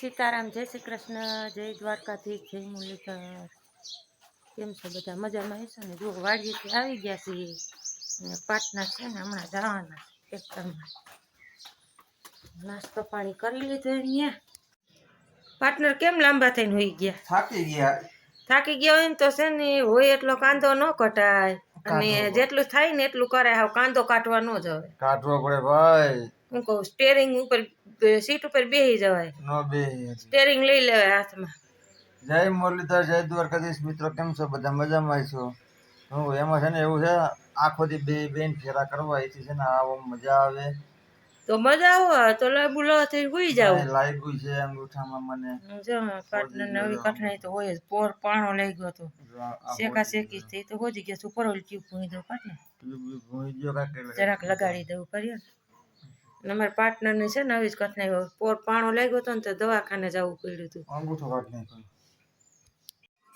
સીતારામ જય શ્રી કૃષ્ણ જય દ્વારકાથી જય મુરલીધર. કેમ છો બધા? મજામાં હશો ને? જો વાડીએથી આવી ગયા છીએ. અને પાટના છે ને હમણાં જવાના ટ્રેક્ટરમાં નાસ્તો પાણી કરી લીધો અહીંયા. પાર્ટનર કેમ લાંબા થઈને હોઈ ગયા? થાકી ગયા. થાકી ગયા હોય ને તો છે ને હોય એટલો કાંદો ન કટાય. અને જેટલું થાય ને એટલું કરાય. હાવ કાંદો કાઢવા ન જવાય. કાઢવો પડે ભાઈ. હું કહું સ્ટેરિંગ ઉપર સીટ ઉપર બેસી જવાય. નો બે સ્ટેરિંગ લઈ લેવાય હાથમાં. જય મુરલીધર જય દ્વારકાધીશ. મિત્રો કેમ છો? બધા મજામાં છો? હું એમાં છે ને એવું છે આખો દી બે બેન ફેરા કરવા એથી છે ને આવો મજા આવે. તો મજા આવે તો લાંબુ થઈ હુઈ જાવ. લાગ્યું છે અંગૂઠામાં મને. જો પાર્ટનર નવી કઠણાઈ તો હોય જ પોર પાણો લઈ ગયો તો. શેકા શેકી થઈ તો હોજી ગયા સુપર પરોલ ટ્યુબ ભૂઈ દઉં પાટને ભૂઈ ગયો જરાક લગાડી દઉં કરીએ ને અમારા પાર્ટનરને છે ને આવી જ કઠણાઈ પોર પાણો લાગ્યો હતો ને તો દવાખાને જવું પડ્યું હતું. અંગૂઠો કાઢી નાખ્યો.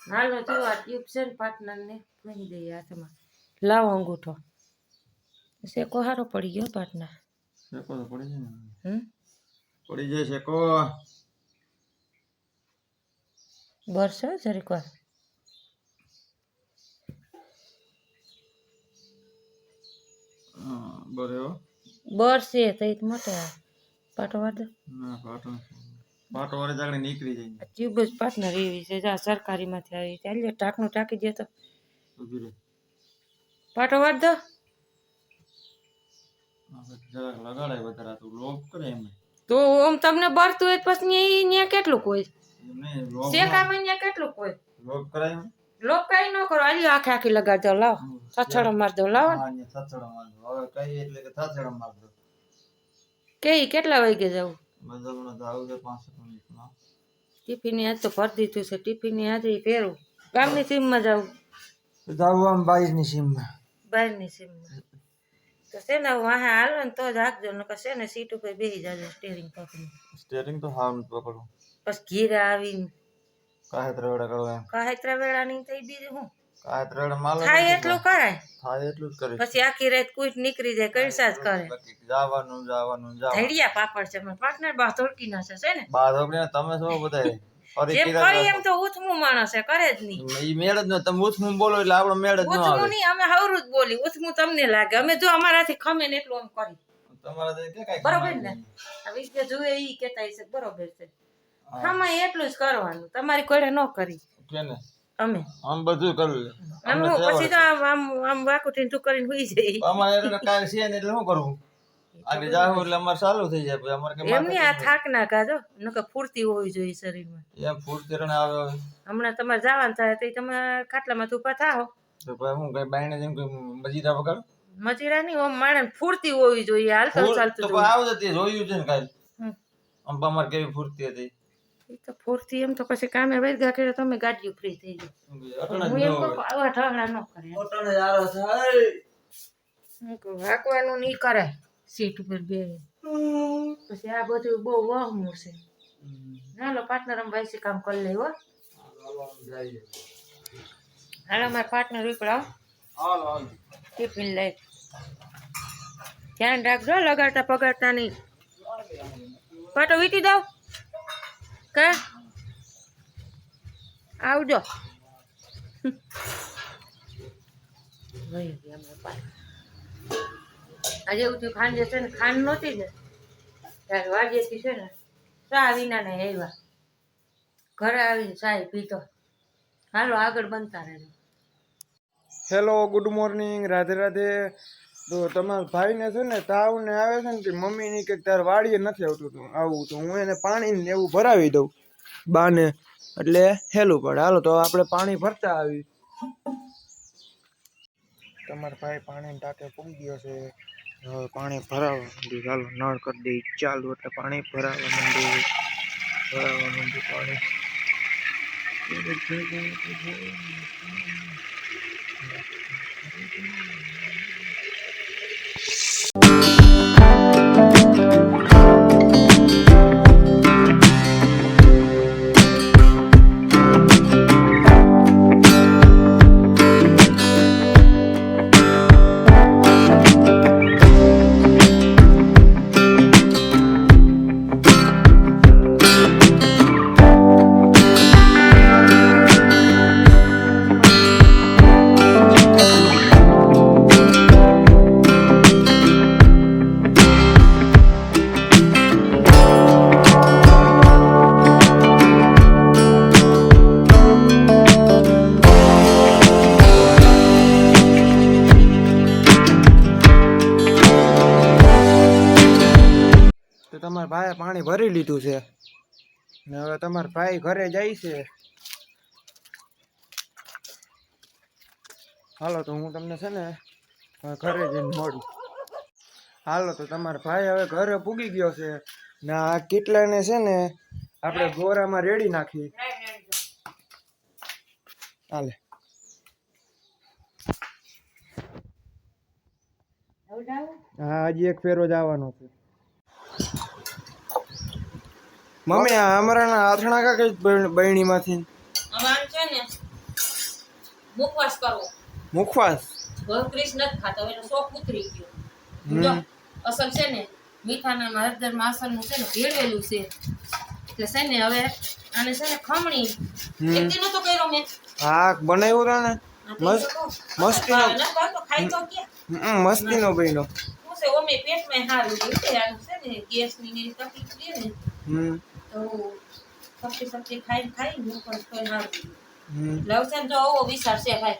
હાલો જો આ ટ્યુબ છે ને પાર્ટનરને ભૂઈ દઈએ હાથમાં. લાવો અંગૂઠો. શેકો હારો પડી ગયો પાર્ટનર. શેકો તો પડી જાય ને. હમ? પડી જાય શેકો. બરસો જરીક વાર. હા, બરે હો. બરસે તો એ મોટે પાટો દો ના પાટો પાટો વાળી જાગડી નીકળી જાય. ટ્યુબ જ પાર્ટનર એવી છે જા સરકારીમાંથી આવી ચાલ ટાંકનું ટાંકી દે તો. ઊભી પાટો વાર દો. લગાડાય વધારે તો લોક કરે એમ. તો આમ તમને બરતું હોય પછી અહીંયા કેટલું કોઈ શેકામાં અહીંયા કેટલું કોઈ લોક કરાય લોક કઈ ન કરો આલી આખે આખી લગાડ દો લાવ સછડો માર દો લાવો ને. મારજો. હવે કઈ એટલે કે થથડો મારજો. કે ઈ કેટલા વાગે જાવ બધામાં જાવ છે પાંચ મિનિટમાં. ટિફિન આજ તો ભર દીધું છે ટિફિન આજે ઈ પહેરું ગામની સીમમાં જાવ જાવું આમ બાઈસની સીમમાં. બહારની સીમમાં તો છે ને વાહે હાલો ને તો જ હાકજો નકર છે ને સીટ ઉપર બેસી જાજો સ્ટેરિંગ પકડી સ્ટેરિંગ તો હાવ પકડો બસ ઘીરા આવીને કાંઈ ત્રેવડે કરો એમ. કાહેત્રા વેળા ની થઈ બીજું હું? કાહે ત્રેવડે માલ થાય એટલું. કરાય? થાય એટલું જ કરે પછી આખી રાત કુઈટ નીકળી જાય કઈસા જ કરે. જાવાનું, જાવાનું, જાવાનું. ધૈડિયા પાપડ છે મને પાર્ટનર બા ધોળકી ના છે ને? બા ધોકડીને તમે શું બધાય? જેમ કરી એમ તો ઉથમું માણસ છે કરે જ નહીં. એ મેળ જ ન તમે ઉથમું બોલો એટલે આપણો મેળ જ ન ઉથમું નહીં અમે હવરું જ બોલી ઉથમું તમને લાગે. અમે જો અમારાથી ખમે ને એટલું આમ કરી. તમારા તો કે કાંઈ બરોબર ને? નહીં. આ વિશે જુએ ઈ કેતા છે બરોબર છે. આમાં એટલું જ કરવાનું. તમારી કોઈને ન કરી. કેને? અમે. આમ બધું કરવું આમ પછી તો આમ આમ આમ વાકુટીને તું કરીને હુઈ જાય અમારે એટલે કાંઈ છે એટલે શું કરવું આગળ જાવ એટલે અમારે ચાલુ થઈ જાય અમારે કઈ એમની આ થાક ના કાઢો નકર ફૂર્તી હોવી જોઈએ શરીરમાં. એમ ફૂડ રણ આવે હમણાં તમારે જવાનું થાય તો તમે ખાટલામાં ઊભા થાઓ. તો ભાઈ હું કઈ બાયણે જેમ કઈ મજીરા વગર મજીરા નહીં ઓમ માણસ ફૂર્તી હોવી જોઈએ. હાલતું ચાલતું તો જોવું. આવું જ જોયું છે ને કાલ. અમારે કેવી ફૂર્તી હતી. તો ફૂર્તી એમ તો પછી કામે વેરગા કરે તમે ગાડીઓ ફ્રી થઈ જાય અટણે હું જ એમ ન કહું હોય. આવા ઢગલા ન કરે. અટણે જ આરો થાય. હું કહું હાંકવાનું નહીં કરે. સીટ ઉપર બે. પછી આ બધું બહુ વહમું છે. હાલો પાર્ટનર અમે ભાઈ કામ કરી લેવો હાલો, આમ જઈએ. હાલો મારા પાર્ટનર ઉપડાવ હાલો, હાલો. ટિફિન લઈ. ધ્યાન રાખજો લગાડતા પગાડતા નહીં. પાટો વીટી દઉં. કા? આવજો. આજે એવું થયું ખાંડે છે ને ખાંડ નહોતી ને, ત્યારે વાડીએથી છે ને ચા વિના ને આવ્યા. ઘરે આવીને ચાય પીતો હાલો, આગળ બનતા રહેજો. Hello good morning Radhe Radhe. તો તમારા ભાઈને શું ને તાવ ને આવે છે ને મમ્મી ની કે તાર વાડીએ નથી આવતું તું, આવું તો હું એને પાણી ને એવું ભરાવી દઉં. બાને, એટલે હેલું પડે. હાલો, તો આપણે પાણી ભરતા આવી. તમારા ભાઈ પાણી ટાંકે પૂગી ગયો છે. હવે પાણી ભરાવા માંડ્યું. ચાલો નળ કરી દઈ ચાલુ એટલે પાણી ભરાવા માંડ્યું. ભરાવવા માંડ્યું પાણી. કરી લીધું છે. ને હવે તમારા ભાઈ ઘરે જાય છે. હાલો તો હું તમને છે ને ઘરે જઈને મળું. હાલો તો તમારો ભાઈ હવે ઘરે પૂગી ગયો છે. ને આ કેટલાને છે ને આપણે ગોરામાં રેડી નાખી. હાલે. હા હજી એક ફેરો જ આવવાનો છે. મમ્મી અમારા આથણા કા કઈ બહેણીમાંથી અમારે છે ને મુખવાસ કરવો. મુખવાસ? ભક્રીસ નથી ખાતો એનો શોખ ઉતરી ગયો. અસલ છે ને મીઠાના હળદર માસલનું છે ને ભેળવેલું છે. એટલે છે ને હવે આને છે ને ખમણી. હમ. તો કર્યો મેં. હા બનાવ્યો તા ને. મસ્તીનો. મસ્તીનો બહેનો શું છે ઓમે પેટમાં હારું છે આનું છે ને ગેસની તકલીફ રહે ને. હમ. તો સબ્જી સબ્જી ખાઈ ખાઈ હું પણ તોય હારું લવસન તો આવો વિચાર છે ભાઈ.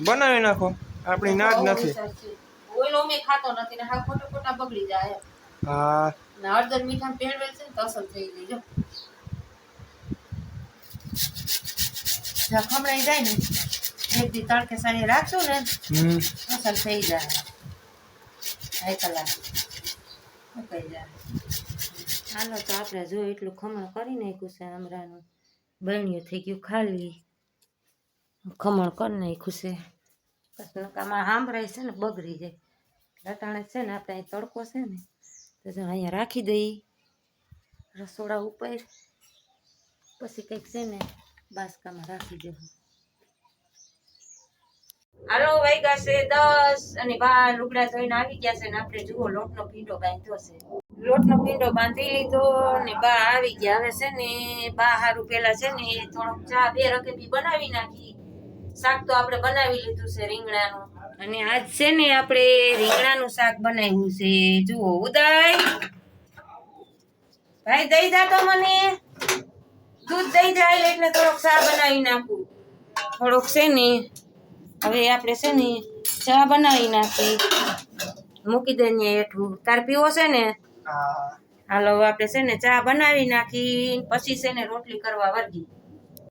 બનાવી નાખો. આપણી ના જ નથી. ઓઈલો મેં ખાતો નથી ને હા ખોટા ખોટા બગડી જાય હા. ને અડધર મીઠા પેળવે છે ને તો અસલ થઈ ગઈ જો. ખમણાઈ જાય ને એક દી તડકે સારી રાખશું ને હમ. અસલ થઈ જાય. હાઈ કલાક કઈ જાય? હાલો તો આપણે જો એટલું ખમણ કરી નાખ્યું છે આમરાનું. બન્યું, થઈ ગયું ખાલી. ખમણ કરી નાખ્યું છે. પછી નકામાં સાંભળાય છે ને, બગડી જાય. લટાણે છે ને, આપણે અહીં તડકો છે ને, તો અહીંયા રાખી દઈ. રસોડા ઉપર. પછી કંઈક છે ને, બાસકામાં રાખી દેવું હાલો વાગ્યા છે દસ અને બાર. લુગડા ધોઈને આવી ગયા છે ને, આપણે જુઓ લોટનો પીંડો બાંધ્યો છે. લોટનો પીંડો બાંધી લીધો ને બા આવી ગયા. હવે છે ને બા હારું પેલા છે ને થોડોક ચા બે રકેબી બનાવી નાખી. શાક તો આપણે બનાવી લીધું છે રીંગણાનું. અને આજ છે ને આપણે રીંગણાનું શાક બનાવ્યું છે. જુઓ, ઉદય! ભાઈ, દઈ દા તો મને. દૂધ દઈ જાય એટલે થોડોક ચા બનાવી નાખું. થોડોક છે ને હવે આપણે છે ને ચા બનાવી નાખી. મૂકી દઈએ એઠું તાર પીવો છે ને? હા. હાલો આપણે છે ને ચા બનાવી નાખી પછી છે ને રોટલી કરવા વર્ગી